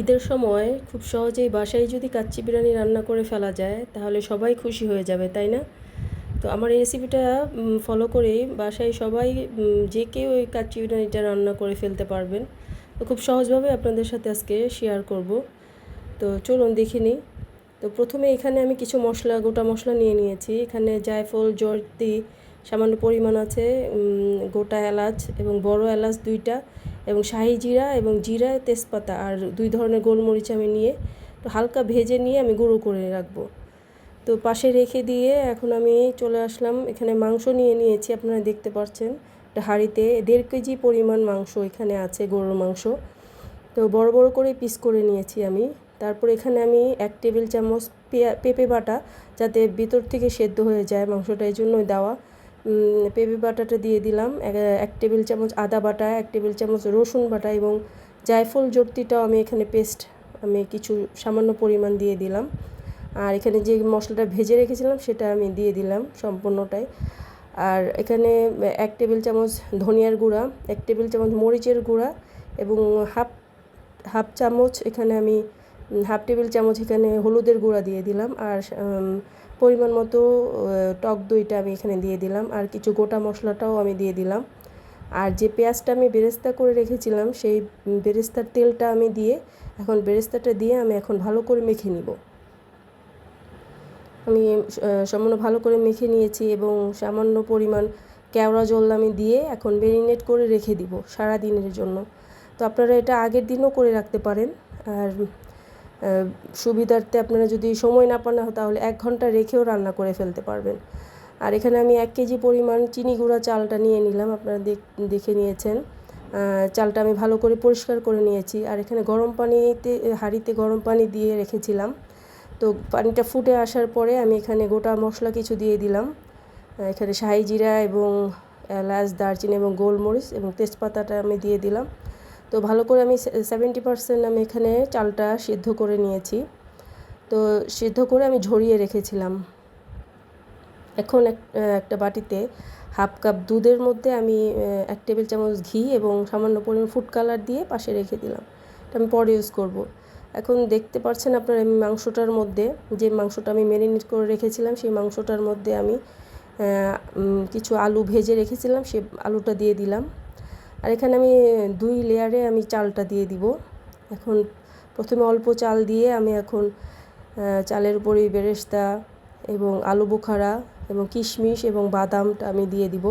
ঈদের সময় খুব সহজেই বাসায় যদি কাচ্চি বিরিয়ানি রান্না করে ফেলা যায়, তাহলে সবাই খুশি হয়ে যাবে, তাই না? তো আমার এই রেসিপিটা ফলো করেই বাসায় সবাই যে কেউ ওই কাচ্চি বিরিয়ানিটা রান্না করে ফেলতে পারবেন। তো খুব সহজভাবে আপনাদের সাথে আজকে শেয়ার করব। তো চলুন দেখে নিই। তো প্রথমে এখানে আমি কিছু মশলা, গোটা মশলা নিয়ে নিয়েছি। এখানে জায়ফল, জর্দি, সামান্য পরিমাণ আছে গোটা এলাচ এবং বড় এলাচ দুইটা। এবং শাহি জিরা এবং জিরা, তেজপাতা আর দুই ধরনের গোলমরিচ আমি নিয়ে তো হালকা ভেজে নিয়ে আমি গুঁড়ো করে রাখব। তো পাশে রেখে দিয়ে এখন আমি চলে আসলাম। এখানে মাংস নিয়ে নিয়েছি, আপনারা দেখতে পাচ্ছেন। হাঁড়িতে দেড় কেজি পরিমাণ মাংস এখানে আছে, গরুর মাংস। তো বড় বড় করে পিস করে নিয়েছি আমি। তারপর এখানে আমি এক টেবিল চামচ পেঁপে বাটা যাতে ভিতর থেকে সেদ্ধ হয়ে যায় মাংসটা এই জন্যই দেওয়া। পেঁপে বাটাটা দিয়ে দিলাম এক- টেবিল চামচ আদা বাটা, এক টেবিল চামচ রসুন বাটা এবং জায়ফল জর্তিটাও আমি এখানে পেস্ট আমি কিছু সামান্য পরিমাণ দিয়ে দিলাম। আর এখানে যে মশলাটা ভেজে রেখেছিলাম সেটা আমি দিয়ে দিলাম সম্পূর্ণটাই। আর এখানে এক টেবিল চামচ ধনিয়ার গুঁড়া, এক টেবিল চামচ মরিচের গুঁড়া এবং হাফ হাফ চামচ এখানে আমি হাফ টেবিল চামচ এখানে হলুদের গুঁড়া দিয়ে দিলাম আর পরিমাণ মতো টক দইটা আমি এখানে দিয়ে দিলাম আর কিছু গোটা মশলাটাও আমি দিয়ে দিলাম। আর যে পেঁয়াজটা আমি বেরেস্তা করে রেখেছিলাম, সেই বেরেস্তার তেলটা আমি দিয়ে, এখন বেরেস্তাটা দিয়ে আমি এখন ভালো করে মেখে নিব। আমি সামান্য ভালো করে মেখে নিয়েছি এবং সামান্য পরিমাণ কেওড়া জল আমি দিয়ে এখন মেরিনেট করে রেখে দিব সারা দিনের জন্য। তো আপনারা এটা আগের দিনও করে রাখতে পারেন। আর সুবিধার্থে আপনারা যদি সময় না পান, তাহলে এক ঘণ্টা রেখেও রান্না করে ফেলতে পারবেন। আর এখানে আমি এক কেজি পরিমাণ চিনি গুঁড়া চালটা নিয়ে নিলাম, আপনারা দেখ- নিয়েছেন। চালটা আমি ভালো করে পরিষ্কার করে নিয়েছি। আর এখানে গরম পানিতে, হাঁড়িতে গরম পানি দিয়ে রেখেছিলাম। তো পানিটা ফুটে আসার পরে আমি এখানে গোটা মশলা কিছু দিয়ে দিলাম। এখানে শাহি জিরা এবং এলাচ, দারচিনি এবং গোলমরিচ এবং তেজপাতাটা আমি দিয়ে দিলাম। তো ভালো করে আমি সেভেন্টি পার্সেন্ট আমি এখানে চালটা সিদ্ধ করে নিয়েছি। তো সিদ্ধ করে আমি ঝরিয়ে রেখেছিলাম। এখন এক- একটা বাটিতে হাফ কাপ দুধের মধ্যে আমি এক টেবিল চামচ ঘি এবং সামান্য পরিমাণ ফুড কালার দিয়ে পাশে রেখে দিলাম। এটা আমি পরে ইউজ করব। এখন দেখতে পাচ্ছেন আপনারা আমি মাংসটার মধ্যে, যে মাংসটা আমি ম্যারিনেট করে রেখেছিলাম, সেই মাংসটার মধ্যে আমি কিছু আলু ভেজে রেখেছিলাম, সে আলুটা দিয়ে দিলাম। আর এখানে আমি দুই লেয়ারে আমি চালটা দিয়ে দিব। এখন প্রথমে অল্প চাল দিয়ে আমি এখন চালের উপরে বেরেস্তা এবং আলু বোখারা এবং কিশমিশ এবং বাদামটা আমি দিয়ে দিব।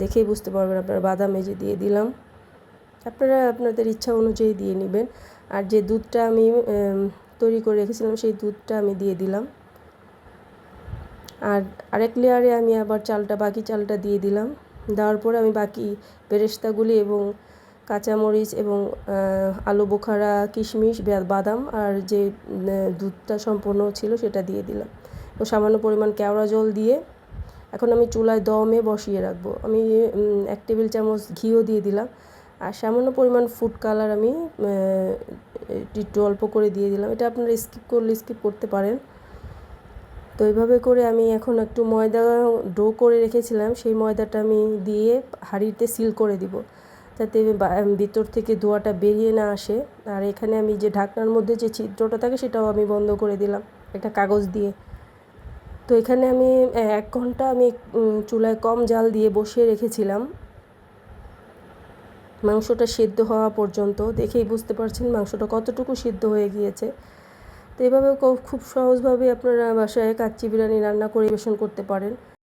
দেখেই বুঝতে পারবেন আপনারা বাদাম যে দিয়ে দিলাম। আপনারা আপনাদের ইচ্ছা অনুযায়ী দিয়ে নেবেন। আর যে দুধটা আমি তৈরি করে রেখেছিলাম সেই দুধটা আমি দিয়ে দিলাম। আর আরেক লেয়ারে আমি আবার চালটা, বাকি চালটা দিয়ে দিলাম। দেওয়ার পরে আমি বাকি বেরেস্তাগুলি এবং কাঁচামরিচ এবং আলু, বোখারা, কিশমিশ বাদাম আর যে দুধটা সম্পূর্ণ ছিল সেটা দিয়ে দিলাম। তো সামান্য পরিমাণ কেওড়া জল দিয়ে এখন আমি চুলায় দমে বসিয়ে রাখব। আমি এক টেবিল চামচ ঘিও দিয়ে দিলাম। আর সামান্য পরিমাণ ফুড কালার আমি একটু অল্প করে দিয়ে দিলাম। এটা আপনারা স্কিপ করলে স্কিপ করতে পারেন। তো এইভাবে করে আমি এখন একটু ময়দা ডো করে রেখেছিলাম, সেই ময়দাটা আমি দিয়ে হাঁড়িতে সিল করে দিব। যাতে ভিতর থেকে ধোঁয়াটা বেরিয়ে না আসে। আর এখানে আমি যে ঢাকনার মধ্যে যে ছিদ্রটা থাকে সেটাও আমি বন্ধ করে দিলাম একটা কাগজ দিয়ে। তো এখানে আমি এক ঘণ্টা আমি চুলায় কম জাল দিয়ে বসিয়ে রেখেছিলাম। মাংসটা সিদ্ধ হওয়া পর্যন্ত, দেখেই বুঝতে পারছেন মাংসটা কতটুকু সিদ্ধ হয়ে গিয়েছে। তো এভাবে খুব সহজভাবে আপনারা বাসায় কাচ্চি বিরিয়ানি রান্না পরিবেশন করতে পারেন।